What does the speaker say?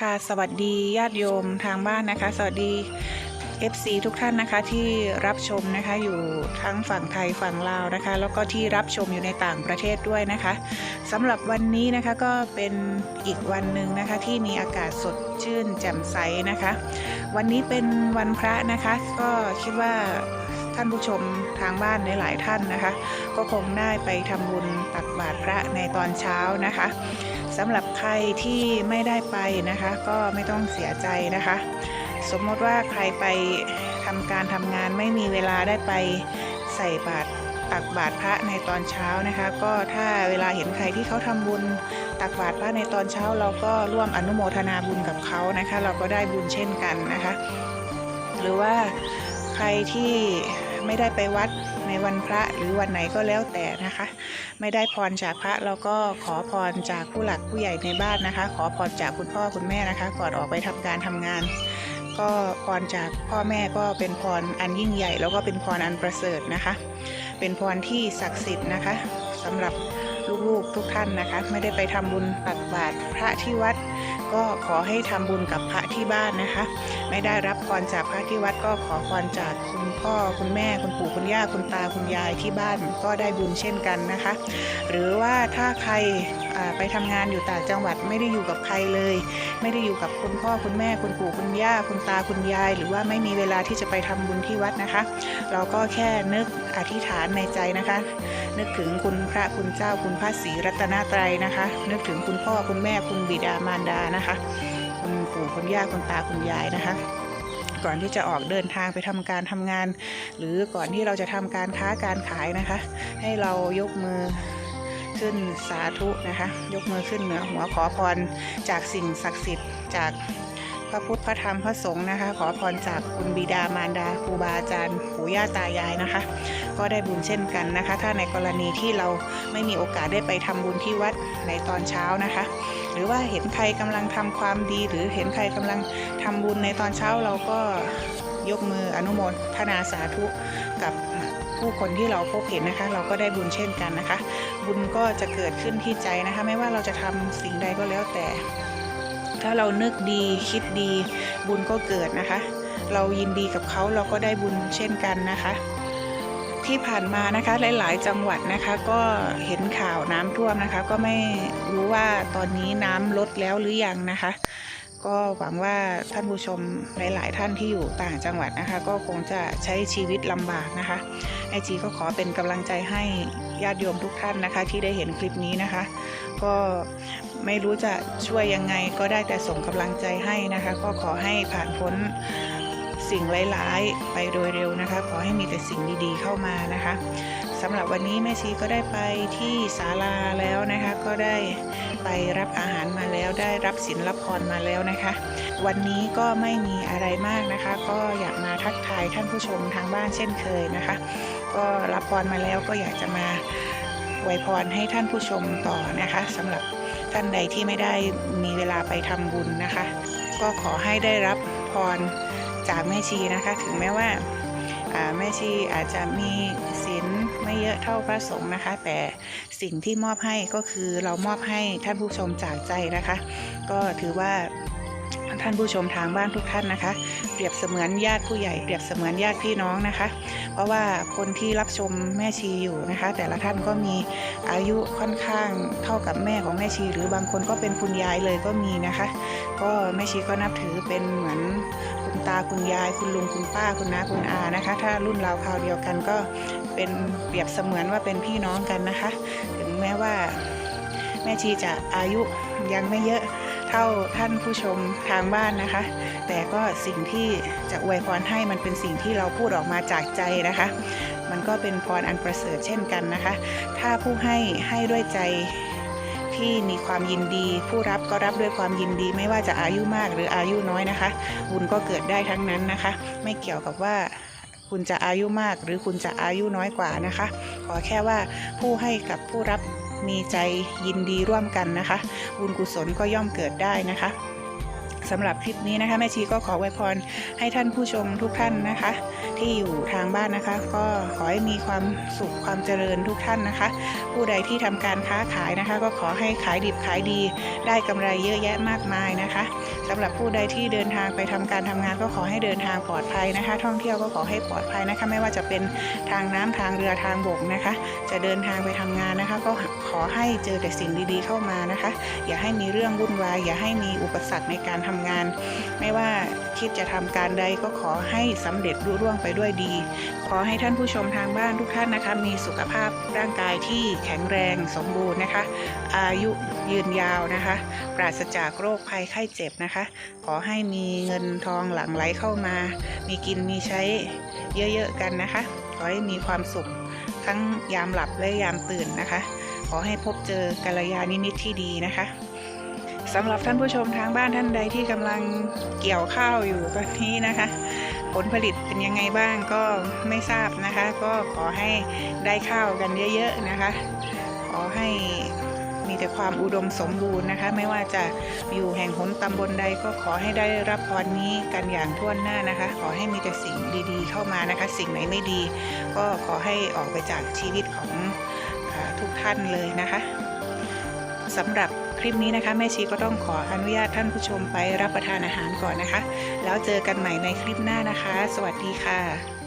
ค่ะสวัสดีญาติโยมทางบ้านนะคะ สวัสดี FC ทุกท่านนะคะที่รับชมนะคะอยู่ทั้งฝั่งไทยฝั่งลาวนะคะ แล้วก็ที่รับชมอยู่ในต่างประเทศด้วยนะคะสำหรับวันนี้นะคะก็เป็นอีกวันหนึ่งนะคะที่มีอากาศสดชื่นแจ่มใสนะคะ วันนี้เป็นวันพระนะคะ ก็คิดว่า ท่านผู้ชมทางบ้านหลายๆท่านนะคะ ก็คงได้ไปทำบุญตักบาตรพระในตอนเช้านะคะสำหรับใครที่ไม่ได้ไปนะคะ ก็ไม่ต้องเสียใจนะคะ สมมติว่าใครไปทำการทำงานไม่มีเวลาได้ไปใส่บาตรตักบาตรพระในตอนเช้านะคะ ก็ถ้าเวลาเห็นใครที่เขาทำบุญตักบาตรพระในตอนเช้า เราก็ร่วมอนุโมทนาบุญกับเขานะคะ เราก็ได้บุญเช่นกันนะคะ หรือว่าใครที่ ไม่ได้ไปวัดในวันพระหรือวันไหนก็แล้วแต่นะคะ ไม่ได้พรจากพระเราก็ขอพรจากผู้หลักผู้ใหญ่ในบ้านนะคะ ขอพรจากคุณพ่อคุณแม่นะคะ ก่อนออกไปทำการทำงาน ก็พรจากพ่อแม่ก็เป็นพรอันยิ่งใหญ่ แล้วก็เป็นพรอันประเสริฐนะคะ เป็นพรที่ศักดิ์สิทธิ์นะคะสำหรับลูกๆทุกท่านนะคะ ไม่ได้ไปทำบุญตักบาตรพระที่วัด ก็ขอให้ทำบุญกับพระที่บ้านนะคะ ไม่ได้รับพรจากพระที่วัดก็ขอพรจากคุณพ่อคุณแม่คุณปู่คุณย่าคุณตาคุณยายที่บ้านก็ได้บุญเช่นกันนะคะ หรือว่าถ้าใครไปทำงานอยู่ต่างจังหวัดไม่ได้อยู่กับใครเลย ไม่ได้อยู่กับคุณพ่อคุณแม่คุณปู่คุณย่าคุณตาคุณยาย หรือว่าไม่มีเวลาที่จะไปทำบุญที่วัดนะคะ เราก็แค่นึกอธิษฐานในใจนะคะ นึกถึงคุณพระคุณเจ้าคุณพระศรีรัตนตรัยนะคะ นึกถึงคุณพ่อคุณแม่คุณบิดามารดานะคะคุณปู่คุณย่าคุณตาคุณยายนะคะก่อนที่จะออกเดินทางไปทำการทำงาน หรือก่อนที่เราจะทำการค้าการขายนะคะ ให้เรายกมือขึ้นสาธุนะคะ ยกมือขึ้นเหนือหัวขอพรจากสิ่งศักดิ์สิทธิ์จาก พระพุทธพระธรรมพระสงฆ์นะคะ ขอพรจากคุณบิดามารดาครูบาอาจารย์ปู่ย่าตายายนะคะ ก็ได้บุญเช่นกันนะคะ ถ้าในกรณีที่เราไม่มีโอกาสได้ไปทำบุญที่วัดในตอนเช้านะคะ หรือว่าเห็นใครกำลังทำความดี หรือเห็นใครกำลังทำบุญในตอนเช้าเราก็ยกมืออนุโมทนาสาธุกับผู้คนที่เราพบเห็นนะคะ เราก็ได้บุญเช่นกันนะคะ บุญก็จะเกิดขึ้นที่ใจนะคะ ไม่ว่าเราจะทำสิ่งใดก็แล้วแต่ ถ้าเรานึกดีคิดดี บุญก็เกิดนะคะ เรายินดีกับเขาเราก็ได้บุญเช่นกันนะคะ ที่ผ่านมานะคะหลาย ๆ จังหวัดนะคะก็เห็นข่าวน้ำท่วมนะคะ ก็ไม่รู้ว่าตอนนี้น้ำลดแล้วหรือยังนะคะก็หวังว่าท่านผู้ชมหลาย ๆ ท่านที่อยู่ต่างจังหวัดนะคะ ก็คงจะใช้ชีวิตลำบากนะคะไอจีก็ขอเป็นกำลังใจให้ ญาติโยมทุกท่านนะคะ ที่ได้เห็นคลิปนี้นะคะ ก็ไม่รู้จะช่วยยังไงก็ได้แต่ส่งกำลังใจให้นะคะ ก็ขอให้ผ่านพ้นสิ่งร้ายๆไปโดยเร็วนะคะ ขอให้มีแต่สิ่งดีๆเข้ามานะคะ สำหรับวันนี้แม่ชีก็ได้ไปที่ศาลาแล้วนะคะ ก็ได้ไปรับอาหารมาแล้วได้รับศีลรับพรมาแล้วนะคะ วันนี้ก็ไม่มีอะไรมากนะคะ ก็อยากมาทักทายท่านผู้ชมทางบ้านเช่นเคยนะคะ ก็รับพรมาแล้วก็อยากจะมาอวยพรให้ท่านผู้ชมต่อนะคะสำหรับท่านใดที่ไม่ได้มีเวลาไปทำบุญนะคะ ก็ขอให้ได้รับพรจากแม่ชีนะคะ ถึงแม้ว่าแม่ชีอาจจะมีศีล ไม่เยอะเท่าพระสงฆ์นะคะ แต่สิ่งที่มอบให้ก็คือเรามอบให้ท่านผู้ชมจากใจนะคะ ก็ถือว่า ท่านผู้ชมทางบ้านทุกท่านนะคะ เปรียบเสมือนญาติผู้ใหญ่เปรียบเสมือนญาติพี่น้องนะคะ เพราะว่าคนที่รับชมแม่ชีอยู่นะคะ แต่ละท่านก็มีอายุค่อนข้างเท่ากับแม่ของแม่ชี หรือบางคนก็เป็นคุณยายเลยก็มีนะคะ ก็แม่ชีก็นับถือเป็นเหมือนคุณตาคุณยาย คุณลุงคุณป้าคุณน้าคุณอานะคะ ถ้ารุ่นราวคราวเดียวกันก็เป็นเปรียบเสมือนว่าเป็นพี่น้องกันนะคะ ถึงแม้ว่าแม่ชีจะอายุยังไม่เยอะ เท่าท่านผู้ชมทางบ้านนะคะ แต่ก็สิ่งที่จะอวยพรให้มันเป็นสิ่งที่เราพูดออกมาจากใจนะคะ มันก็เป็นพรอันประเสริฐเช่นกันนะคะ ถ้าผู้ให้ให้ด้วยใจที่มีความยินดี ผู้รับก็รับด้วยความยินดี ไม่ว่าจะอายุมากหรืออายุน้อยนะคะ บุญก็เกิดได้ทั้งนั้นนะคะ ไม่เกี่ยวกับว่าคุณจะอายุมากหรือคุณจะอายุน้อยกว่านะคะ ขอแค่ว่าผู้ให้กับผู้รับ มีใจยินดีร่วมกันนะคะ บุญกุศลก็ย่อมเกิดได้นะคะสำหรับคลิปนี้นะคะแม่ชีก็ขอไวยพรให้ท่านผู้ชมทุกท่านนะคะ ที่อยู่ทางบ้านนะคะ ก็ขอให้มีความสุขความเจริญทุกท่านนะคะ ผู้ใดที่ทำการค้าขายนะคะ ก็ขอให้ขายดิบขายดี ได้กำไรเยอะแยะมากมายนะคะสำหรับผู้ใดที่เดินทางไปทำการทำงานก็ขอให้เดินทางปลอดภัยนะคะ ท่องเที่ยวก็ขอให้ปลอดภัยนะคะ ไม่ว่าจะเป็นทางน้ำทางเรือทางบกนะคะ จะเดินทางไปทำงานนะคะ ก็ขอให้เจอแต่สิ่งดีๆเข้ามานะคะ อย่าให้มีเรื่องวุ่นวายอย่าให้มีอุปสรรคในการทำงาน ไม่ว่าคิดจะทำการใดก็ขอให้สำเร็จรุ่ร่วงไปด้วยดี ขอให้ท่านผู้ชมทางบ้านทุกท่านนะคะ มีสุขภาพร่างกายที่แข็งแรงสมบูรณ์นะคะ อายุยืนยาวนะคะ ปราศจากโรคภัยไข้เจ็บนะคะ ขอให้มีเงินทองหลั่งไหลเข้ามา มีกินมีใช้เยอะๆกันนะคะ ขอให้มีความสุขทั้งยามหลับและยามตื่นนะคะ ขอให้พบเจอกัลยาณมิตรที่ดีนะคะสำหรับท่านผู้ชมทางบ้านท่านใดที่กำลังเกี่ยวข้าวอยู่ตอนนี้นะคะ ผลผลิตเป็นยังไงบ้างก็ไม่ทราบนะคะ ก็ขอให้ได้ข้าวกันเยอะ ๆ นะคะ ให้มีแต่ความอุดมสมบูรณ์นะคะ ไม่ว่าจะอยู่แห่งหนตำบลใดก็ขอให้ได้รับพรนี้กันอย่างทั่วหน้านะคะ ขอให้มีแต่สิ่งดีๆ เข้ามานะคะ สิ่งไหนไม่ดี ก็ขอให้ออกไปจากชีวิตของอทุกท่านเลยนะคะสำหรับคลิปนี้นะคะแม่ชีก็ต้องขออนุญาตท่านผู้ชมไปรับประทานอาหารก่อนนะคะ แล้วเจอกันใหม่ในคลิปหน้านะคะ สวัสดีค่ะ